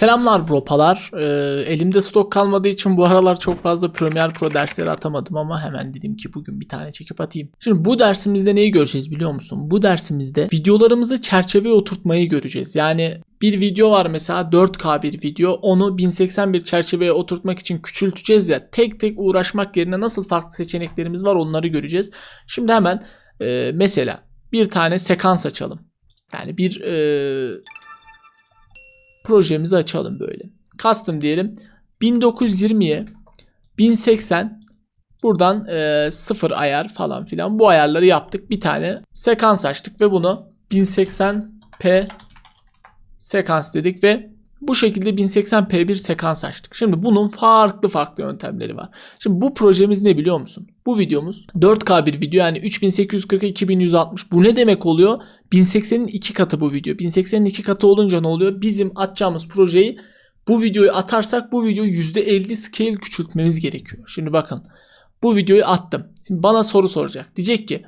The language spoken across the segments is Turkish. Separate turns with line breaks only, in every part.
Selamlar bropalar. Ee, elimde stok kalmadığı için bu aralar çok fazla Premiere Pro dersleri atamadım ama hemen dedim ki bugün bir tane çekip atayım. Şimdi bu dersimizde neyi göreceğiz biliyor musun? Bu dersimizde videolarımızı çerçeveye oturtmayı göreceğiz. Yani bir video var mesela 4K bir video onu 1081 çerçeveye oturtmak için küçülteceğiz ya tek tek uğraşmak yerine nasıl farklı seçeneklerimiz var onları göreceğiz. Şimdi hemen e, mesela bir tane sekans açalım. Yani bir e, projemizi açalım böyle. Custom diyelim. 1920'ye 1080 buradan e, sıfır ayar falan filan bu ayarları yaptık. Bir tane sekans açtık ve bunu 1080p sekans dedik ve bu şekilde 1080p bir sekans açtık. Şimdi bunun farklı farklı yöntemleri var. Şimdi bu projemiz ne biliyor musun? Bu videomuz 4K bir video yani 3840 2160. Bu ne demek oluyor? 1080'in iki katı bu video. 1080'in iki katı olunca ne oluyor? Bizim atacağımız projeyi bu videoyu atarsak bu videoyu %50 scale küçültmemiz gerekiyor. Şimdi bakın bu videoyu attım. Şimdi bana soru soracak. Diyecek ki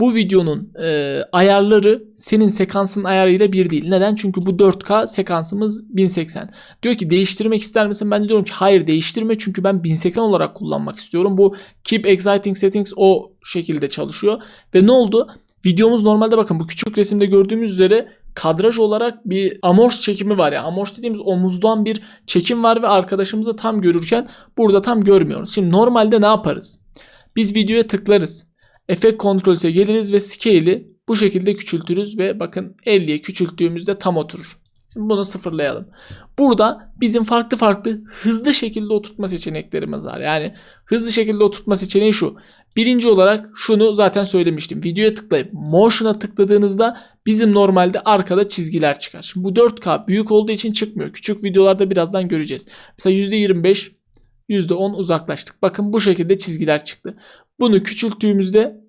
bu videonun e, ayarları senin sekansın ayarıyla bir değil. Neden? Çünkü bu 4K sekansımız 1080. Diyor ki değiştirmek ister misin? Ben de diyorum ki hayır değiştirme çünkü ben 1080 olarak kullanmak istiyorum. Bu Keep Exciting Settings o şekilde çalışıyor. Ve ne oldu? Videomuz normalde bakın bu küçük resimde gördüğümüz üzere kadraj olarak bir amors çekimi var ya. Amors dediğimiz omuzdan bir çekim var ve arkadaşımızı tam görürken burada tam görmüyoruz. Şimdi normalde ne yaparız? Biz videoya tıklarız. Efekt kontrolse geliriz ve scale'i bu şekilde küçültürüz ve bakın 50'ye küçülttüğümüzde tam oturur. Şimdi bunu sıfırlayalım. Burada bizim farklı farklı hızlı şekilde oturtma seçeneklerimiz var. Yani hızlı şekilde oturtma seçeneği şu. Birinci olarak şunu zaten söylemiştim. Videoya tıklayıp motion'a tıkladığınızda bizim normalde arkada çizgiler çıkar. Şimdi bu 4K büyük olduğu için çıkmıyor. Küçük videolarda birazdan göreceğiz. Mesela %25 %10 uzaklaştık. Bakın bu şekilde çizgiler çıktı. Bunu küçülttüğümüzde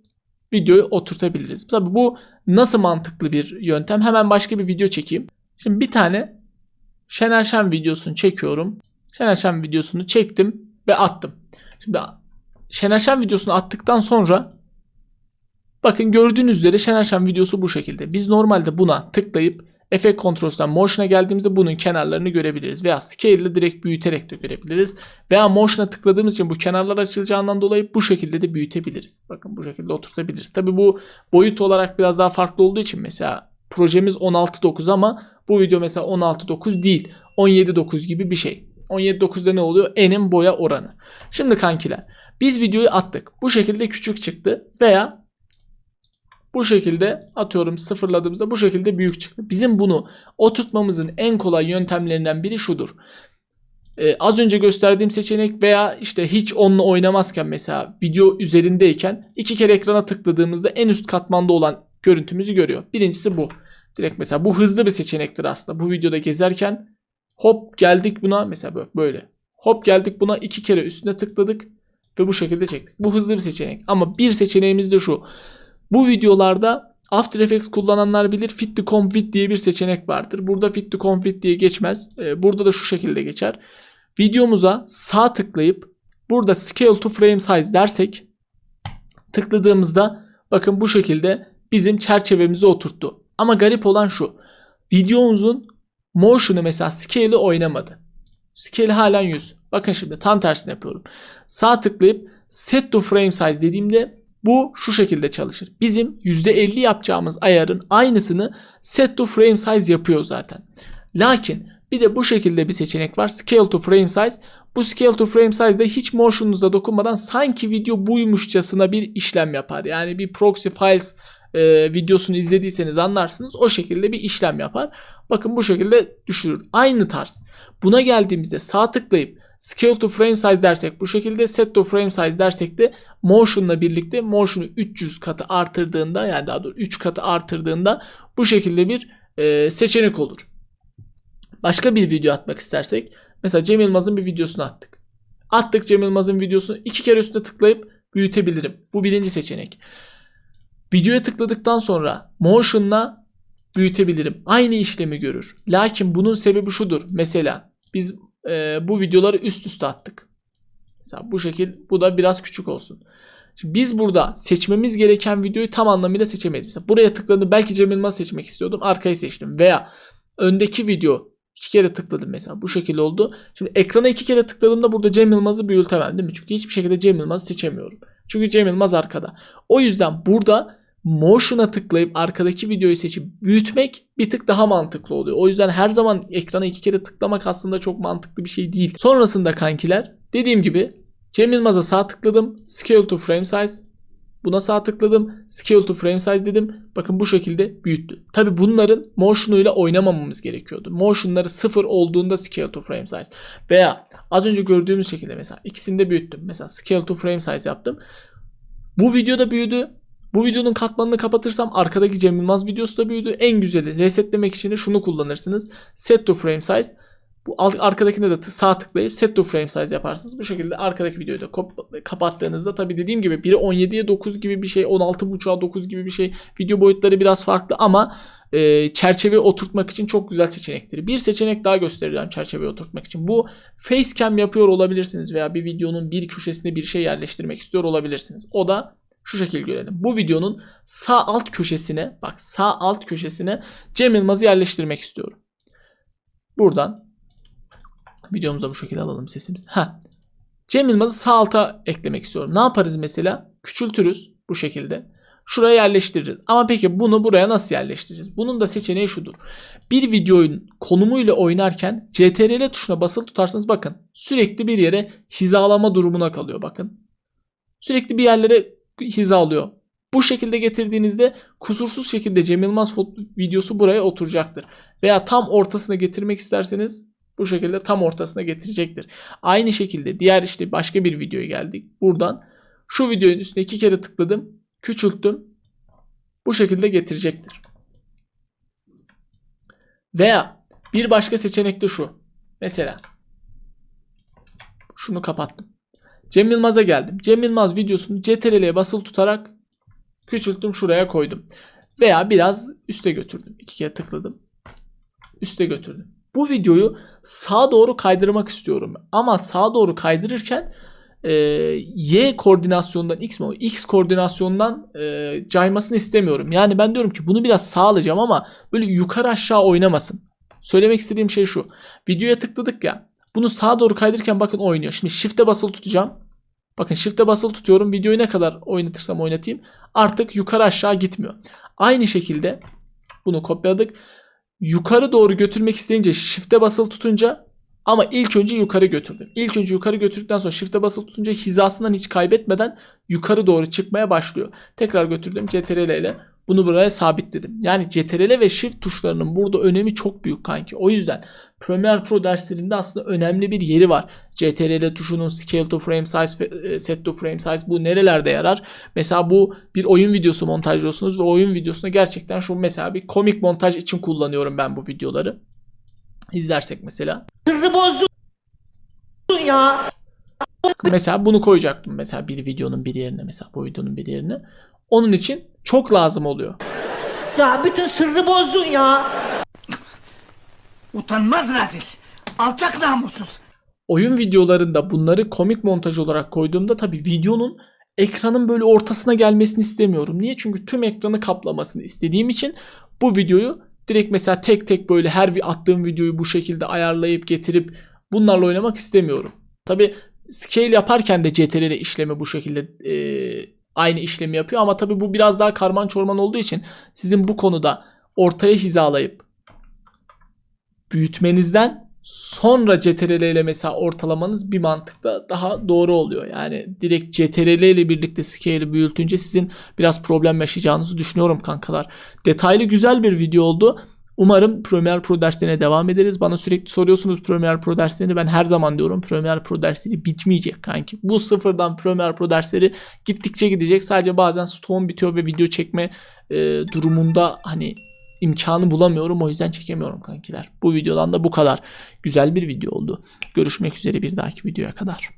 videoyu oturtabiliriz. Tabi bu nasıl mantıklı bir yöntem? Hemen başka bir video çekeyim. Şimdi bir tane Şener Şen videosunu çekiyorum. Şener Şen videosunu çektim ve attım. Şimdi Şener Şen videosunu attıktan sonra bakın gördüğünüz üzere Şener Şen videosu bu şekilde. Biz normalde buna tıklayıp Effect Controls'tan Motion'a geldiğimizde bunun kenarlarını görebiliriz. Veya Scale ile direkt büyüterek de görebiliriz. Veya Motion'a tıkladığımız için bu kenarlar açılacağından dolayı bu şekilde de büyütebiliriz. Bakın bu şekilde oturtabiliriz. Tabi bu boyut olarak biraz daha farklı olduğu için mesela projemiz 16.9 ama bu video mesela 16.9 değil. 17.9 gibi bir şey. 17.9'da ne oluyor? Enin boya oranı. Şimdi kankiler biz videoyu attık. Bu şekilde küçük çıktı veya bu şekilde atıyorum sıfırladığımızda bu şekilde büyük çıktı. Bizim bunu oturtmamızın en kolay yöntemlerinden biri şudur. Ee, az önce gösterdiğim seçenek veya işte hiç onunla oynamazken mesela video üzerindeyken iki kere ekrana tıkladığımızda en üst katmanda olan görüntümüzü görüyor. Birincisi bu. Direkt mesela bu hızlı bir seçenektir aslında. Bu videoda gezerken hop geldik buna mesela böyle. Hop geldik buna iki kere üstüne tıkladık ve bu şekilde çektik. Bu hızlı bir seçenek. Ama bir seçeneğimiz de şu. Bu videolarda After Effects kullananlar bilir Fit to Complete diye bir seçenek vardır. Burada Fit to Complete diye geçmez. Ee, burada da şu şekilde geçer. Videomuza sağ tıklayıp burada Scale to Frame Size dersek tıkladığımızda bakın bu şekilde bizim çerçevemizi oturttu. Ama garip olan şu. Videomuzun motion'ı mesela scale'i oynamadı. Scale halen 100. Bakın şimdi tam tersini yapıyorum. Sağ tıklayıp set to frame size dediğimde bu şu şekilde çalışır. Bizim %50 yapacağımız ayarın aynısını set to frame size yapıyor zaten. Lakin bir de bu şekilde bir seçenek var. Scale to frame size. Bu scale to frame size'da hiç motion'unuza dokunmadan sanki video buymuşçasına bir işlem yapar. Yani bir proxy files e, videosunu izlediyseniz anlarsınız. O şekilde bir işlem yapar. Bakın bu şekilde düşürür. Aynı tarz. Buna geldiğimizde sağ tıklayıp Scale to frame size dersek bu şekilde set to frame size dersek de motion'la birlikte motion'u 300 katı artırdığında yani daha doğrusu 3 katı artırdığında bu şekilde bir e, seçenek olur. Başka bir video atmak istersek mesela Cem Yılmaz'ın bir videosunu attık. Attık Cem Yılmaz'ın videosunu iki kere üstüne tıklayıp büyütebilirim. Bu birinci seçenek. Videoya tıkladıktan sonra motion'la büyütebilirim. Aynı işlemi görür. Lakin bunun sebebi şudur. Mesela biz e, bu videoları üst üste attık. Mesela bu şekil bu da biraz küçük olsun. Şimdi biz burada seçmemiz gereken videoyu tam anlamıyla seçemeyiz. Mesela buraya tıkladım belki Cem Yılmaz seçmek istiyordum. Arkayı seçtim. Veya öndeki video İki kere tıkladım mesela. Bu şekilde oldu. Şimdi ekrana iki kere tıkladığımda burada Cem Yılmaz'ı büyütemem değil mi? Çünkü hiçbir şekilde Cem Yılmaz'ı seçemiyorum. Çünkü Cem Yılmaz arkada. O yüzden burada motion'a tıklayıp arkadaki videoyu seçip büyütmek bir tık daha mantıklı oluyor. O yüzden her zaman ekrana iki kere tıklamak aslında çok mantıklı bir şey değil. Sonrasında kankiler dediğim gibi Cem Yılmaz'a sağ tıkladım. Scale to frame size. Buna sağ tıkladım. Scale to frame size dedim. Bakın bu şekilde büyüttü. Tabi bunların motion'uyla oynamamamız gerekiyordu. Motion'ları sıfır olduğunda scale to frame size. Veya az önce gördüğümüz şekilde mesela ikisini de büyüttüm. Mesela scale to frame size yaptım. Bu videoda büyüdü. Bu videonun katmanını kapatırsam arkadaki Cem Yılmaz videosu da büyüdü. En güzeli resetlemek için de şunu kullanırsınız. Set to frame size. Bu alt- arkadakine de sağ tıklayıp set to frame size yaparsınız. Bu şekilde arkadaki videoyu da kapattığınızda tabi dediğim gibi biri 17'ye 9 gibi bir şey 16.5'a 9 gibi bir şey. Video boyutları biraz farklı ama e, çerçeve oturtmak için çok güzel seçenektir. Bir seçenek daha göstereceğim çerçeveyi oturtmak için. Bu facecam yapıyor olabilirsiniz veya bir videonun bir köşesine bir şey yerleştirmek istiyor olabilirsiniz. O da şu şekil görelim. Bu videonun sağ alt köşesine bak sağ alt köşesine Cem Yılmaz'ı yerleştirmek istiyorum. Buradan videomuza bu şekilde alalım sesimizi. Ha. Cem Yılmaz'ı sağ alta eklemek istiyorum. Ne yaparız mesela? Küçültürüz bu şekilde. Şuraya yerleştiririz. Ama peki bunu buraya nasıl yerleştireceğiz? Bunun da seçeneği şudur. Bir videonun konumuyla oynarken CTRL tuşuna basılı tutarsanız bakın sürekli bir yere hizalama durumuna kalıyor bakın. Sürekli bir yerlere hizalıyor. Bu şekilde getirdiğinizde kusursuz şekilde Cem Yılmaz videosu buraya oturacaktır. Veya tam ortasına getirmek isterseniz bu şekilde tam ortasına getirecektir. Aynı şekilde diğer işte başka bir videoya geldik. Buradan şu videonun üstüne iki kere tıkladım. Küçülttüm. Bu şekilde getirecektir. Veya bir başka seçenek de şu. Mesela şunu kapattım. Cem Yılmaz'a geldim. Cem Yılmaz videosunu CTRL'ye basılı tutarak küçülttüm şuraya koydum. Veya biraz üste götürdüm. İki kere tıkladım. Üste götürdüm. Bu videoyu sağa doğru kaydırmak istiyorum. Ama sağa doğru kaydırırken e, Y koordinasyonundan X mi? X koordinasyondan e, caymasını istemiyorum. Yani ben diyorum ki bunu biraz sağ alacağım ama böyle yukarı aşağı oynamasın. Söylemek istediğim şey şu. Videoya tıkladık ya. Bunu sağa doğru kaydırırken bakın oynuyor. Şimdi shift'e basılı tutacağım. Bakın shift'e basılı tutuyorum. Videoyu ne kadar oynatırsam oynatayım. Artık yukarı aşağı gitmiyor. Aynı şekilde bunu kopyaladık. Yukarı doğru götürmek isteyince shift'e basılı tutunca ama ilk önce yukarı götürdüm. İlk önce yukarı götürdükten sonra shift'e basılı tutunca hizasından hiç kaybetmeden yukarı doğru çıkmaya başlıyor. Tekrar götürdüm CTRL ile bunu buraya sabitledim. Yani CTRL ve Shift tuşlarının burada önemi çok büyük kanki. O yüzden Premiere Pro derslerinde aslında önemli bir yeri var. CTRL tuşunun Scale to Frame Size, e, Set to Frame Size bu nerelerde yarar? Mesela bu bir oyun videosu montajlıyorsunuz ve oyun videosunda gerçekten şu mesela bir komik montaj için kullanıyorum ben bu videoları. İzlersek mesela.
Sırrı bozdun ya.
Mesela bunu koyacaktım mesela bir videonun bir yerine mesela bu videonun bir yerine. Onun için çok lazım oluyor.
Ya bütün sırrı bozdun ya.
Utanmaz rezil. Alçak namussuz.
oyun videolarında bunları komik montaj olarak koyduğumda tabii videonun ekranın böyle ortasına gelmesini istemiyorum. Niye? Çünkü tüm ekranı kaplamasını istediğim için bu videoyu direkt mesela tek tek böyle her vi- attığım videoyu bu şekilde ayarlayıp getirip bunlarla oynamak istemiyorum. Tabii scale yaparken de CTRL işlemi bu şekilde e, aynı işlemi yapıyor ama tabii bu biraz daha karman çorman olduğu için sizin bu konuda ortaya hizalayıp büyütmenizden sonra CTRL ile mesela ortalamanız bir mantıkta daha doğru oluyor. Yani direkt CTRL ile birlikte scale'i büyütünce sizin biraz problem yaşayacağınızı düşünüyorum kankalar. Detaylı güzel bir video oldu. Umarım Premiere Pro derslerine devam ederiz. Bana sürekli soruyorsunuz Premiere Pro derslerini. Ben her zaman diyorum Premiere Pro dersleri bitmeyecek kanki. Bu sıfırdan Premiere Pro dersleri gittikçe gidecek. Sadece bazen stoğum bitiyor ve video çekme e, durumunda hani imkanı bulamıyorum. O yüzden çekemiyorum kankiler. Bu videodan da bu kadar. Güzel bir video oldu. Görüşmek üzere bir dahaki videoya kadar.